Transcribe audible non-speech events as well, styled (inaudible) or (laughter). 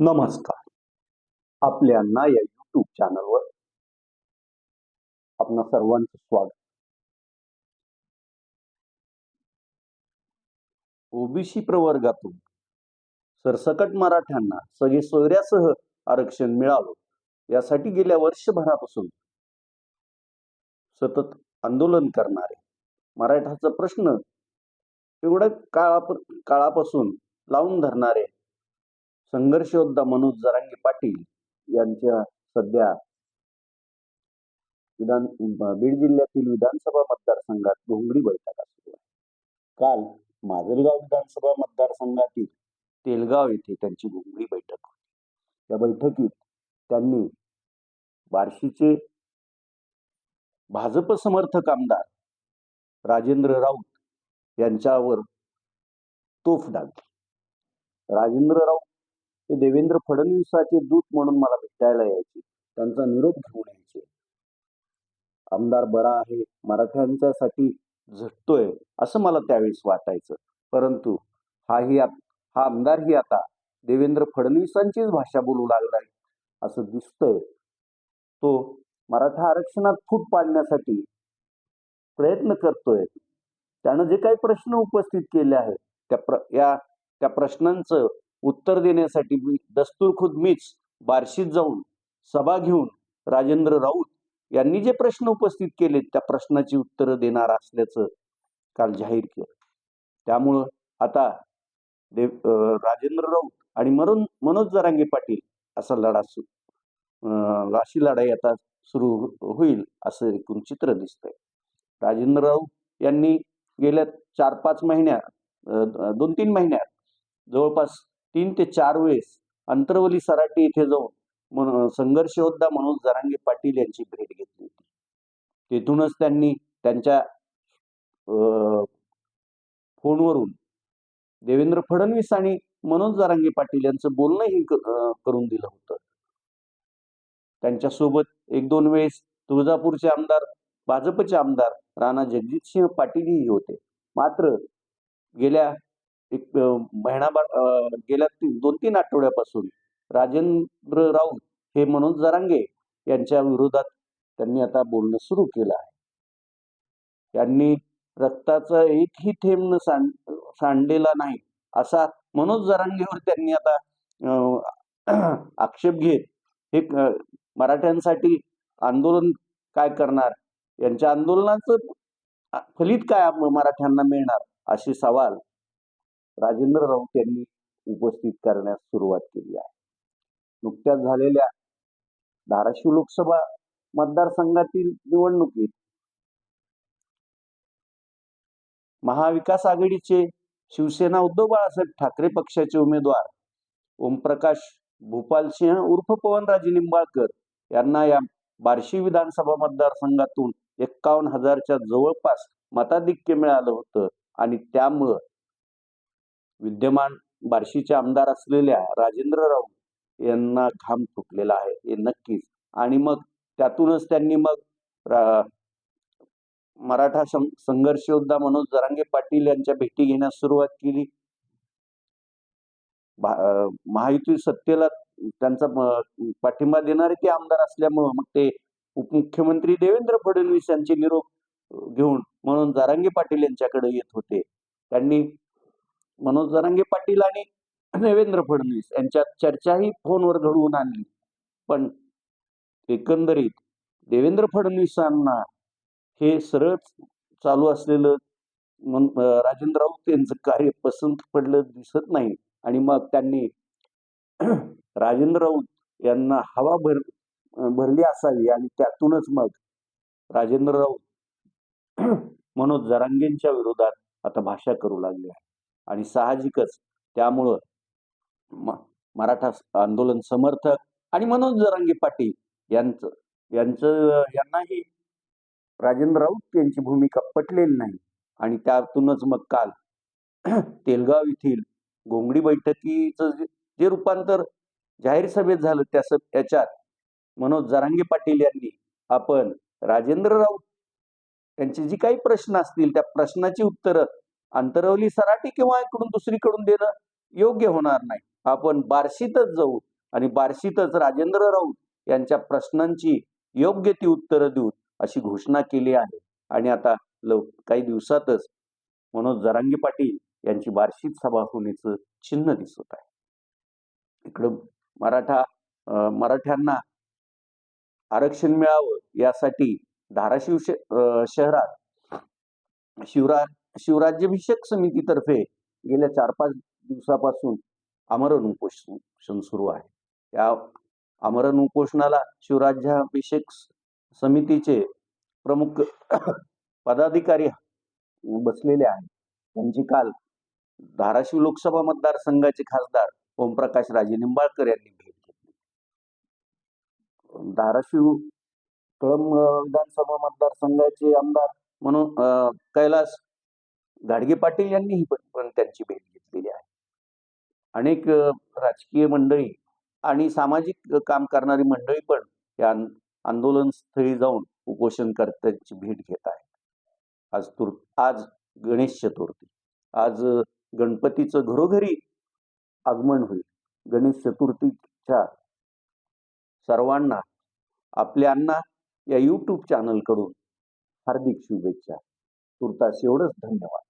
नमस्कार. आपल्यांना या युट्यूब चॅनलवर आपणा सर्वांचं स्वागत. ओबीसी प्रवर्गातून सरसकट मराठ्यांना सगळे सोयऱ्यासह आरक्षण मिळावं यासाठी गेल्या वर्षभरापासून सतत आंदोलन करणारे मराठाचा प्रश्न एवढ्या काळाप काळापासून लावून धरणारे संघर्षयोद्धा मनोज जरांगे पाटील यांच्या सध्या विधान बीड जिल्ह्यातील विधानसभा मतदारसंघात घोंगडी बैठका सुरू आहे काल माजलगाव विधानसभा मतदारसंघातील तेलगाव येथे त्यांची घोंगडी बैठक होती. या बैठकीत त्यांनी बार्शीचे भाजप समर्थक आमदार राजेंद्र राऊत यांच्यावर तोफ डागली. राजेंद्र राऊत हे देवेंद्र फडणवीसाचे दूत म्हणून मला भेटायला यायचे. त्यांचा निरोप घेऊन यायचे. आमदार बरा आहे मराठ्यांच्यासाठी झटतोय असं मला त्यावेळेस वाटायचं. परंतु हाही हा आमदारही आता देवेंद्र फडणवीसांचीच भाषा बोलू लागलाय असं दिसतंय. तो मराठा आरक्षणात फूट पाडण्यासाठी प्रयत्न करतोय. त्यानं जे काही प्रश्न उपस्थित केले आहेत त्या प्र या त्या प्रश्नांचं उत्तर देण्यासाठी मी दस्तूर खुद मीच बार्शीत जाऊन सभा घेऊन राजेंद्र राऊत यांनी जे प्रश्न उपस्थित केले त्या प्रश्नाची उत्तरं देणार असल्याचं काल जाहीर केलं. त्यामुळं आता देव राजेंद्र राऊत आणि मनोज मनोज जरांगे पाटील असा लढा सु अशी लढाई आता सुरू होईल असं एकूण चित्र दिसतंय. राजेंद्र राऊत यांनी गेल्या चार पाच महिन्यात दोन तीन महिन्यात जवळपास तीन ते चार वेळेस अंतरवली सराटी इथे जाऊन संघर्षयोद्धा संघर्ष मनोज जरांगे पाटील यांची भेट घेतली होती. तेथूनच त्यांनी त्यांच्या अं, फोनवरून देवेंद्र फडणवीस आणि मनोज जारांगे पाटील यांचं बोलणंही करून दिलं होतं. त्यांच्यासोबत एक दोन वेळेस तुळजापूरचे आमदार भाजपचे आमदार राणा जगजितसिंह पाटीलही होते. मात्र गेल्या एक महिनाभर गेल्या दोन तीन आठवड्यापासून राजेंद्र राऊत हे मनोज जरांगे यांच्या विरोधात त्यांनी आता बोलणं सुरू केलं आहे. त्यांनी रक्ताचा एकही थेंब न सांड सांडलेला नाही असा मनोज जरांगेवर त्यांनी आता आक्षेप घेत हे मराठ्यांसाठी आंदोलन काय करणार? यांच्या आंदोलनाचं फलित काय मराठ्यांना मिळणार? असे सवाल राजेंद्र राऊत यांनी उपस्थित करण्यास सुरुवात केली आहे. नुकत्याच झालेल्या धाराशिव लोकसभा मतदारसंघातील निवडणुकीत महाविकास आघाडीचे शिवसेना उद्धव बाळासाहेब ठाकरे पक्षाचे उमेदवार ओमप्रकाश भूपालसिंह उर्फ पवनराजे निंबाळकर यांना या बार्शी विधानसभा मतदारसंघातून एक्कावन्न हजारच्या जवळपास मताधिक्य मिळालं होतं आणि त्यामुळं विद्यमान बार्शीचे आमदार असलेल्या राजेंद्र राऊत यांना घाम फुटलेला आहे हे नक्कीच. आणि मग त्यातूनच त्यांनी मग मराठा सं- संघर्ष योद्धा मनोज जरांगे पाटील यांच्या भेटी घेण्यास सुरुवात केली. महायुती सत्तेला त्यांचा पाठिंबा देणारे ते आमदार असल्यामुळं मग ते उपमुख्यमंत्री देवेंद्र फडणवीस यांचे निरोप घेऊन म्हणून जारांगे पाटील यांच्याकडे येत होते. त्यांनी मनोज जरांगे पाटील आणि देवेंद्र फडणवीस यांच्यात चर्चाही फोनवर घडवून आणली. पण एकंदरीत देवेंद्र फडणवीसांना हे सरळ चालू असलेलं राजेंद्र राऊत यांचं कार्य पसंत पडलं दिसत नाही आणि मग त्यांनी (clears throat) राजेंद्र राऊत यांना हवा भर भरली असावी आणि त्यातूनच मग राजेंद्र राऊत (clears throat) मनोज जरांगेंच्या विरोधात आता भाषा करू लागली आहे आणि साहजिकच त्यामुळं म- मराठा आंदोलन समर्थक आणि मनोज जरांगे पाटील यांचं यांचं यांनाही राजेंद्र राऊत यांची भूमिका पटलेली नाही. आणि त्यातूनच मग काल (clears throat) तेलगाव येथील घोंगडी बैठकीचं जे- रूपांतर जाहीर सभेत झालं त्या याच्यात मनोज जरांगे पाटील यांनी आपण राजेंद्र राऊत यांचे जी काही प्रश्न असतील त्या प्रश्नाची उत्तरं अंतरवली सराटी किंवा इकडून दुसरीकडून देणं योग्य होणार नाही. आपण बार्शीतच जाऊ आणि बार्शीतच राजेंद्र राऊत यांच्या प्रश्नांची योग्य ती उत्तरं देऊ अशी घोषणा केली आहे. आणि आता लव काही दिवसातच मनोज जरांगी पाटील यांची बार्शीत सभा होण्याचं चिन्ह दिसत आहे. इकडं मराठा मराठ्यांना आरक्षण मिळावं यासाठी धाराशिव शहरात शिवराज शिवराज्याभिषेक समितीतर्फे गेल्या चार पाच दिवसापासून आमरण उपोषण सुरू आहे. त्या आमरण उपोषणाला शिवराज्याभिषेक समितीचे प्रमुख पदाधिकारी बसलेले आहेत. त्यांची काल धाराशिव लोकसभा मतदारसंघाचे खासदार ओमप्रकाश राजे निंबाळकर यांनी भेट घेतली. धाराशिव कळंब विधानसभा मतदारसंघाचे आमदार म्हणून अं, कैलास गाडगे पाटील यांनीही पण पण त्यांची भेट घेतलेली आहे. अनेक राजकीय मंडळी आणि सामाजिक काम करणारी मंडळी पण या आंदोलन स्थळी जाऊन उपोषणकर्त्यांची भेट घेत आहे आज तुर आज गणेश चतुर्थी आज गणपतीचं घरोघरी आगमन होईल. गणेश चतुर्थीच्या सर्वांना आपल्यांना या यूट्यूब चॅनलकडून हार्दिक शुभेच्छा. तुर्तास एवढंच. धन्यवाद.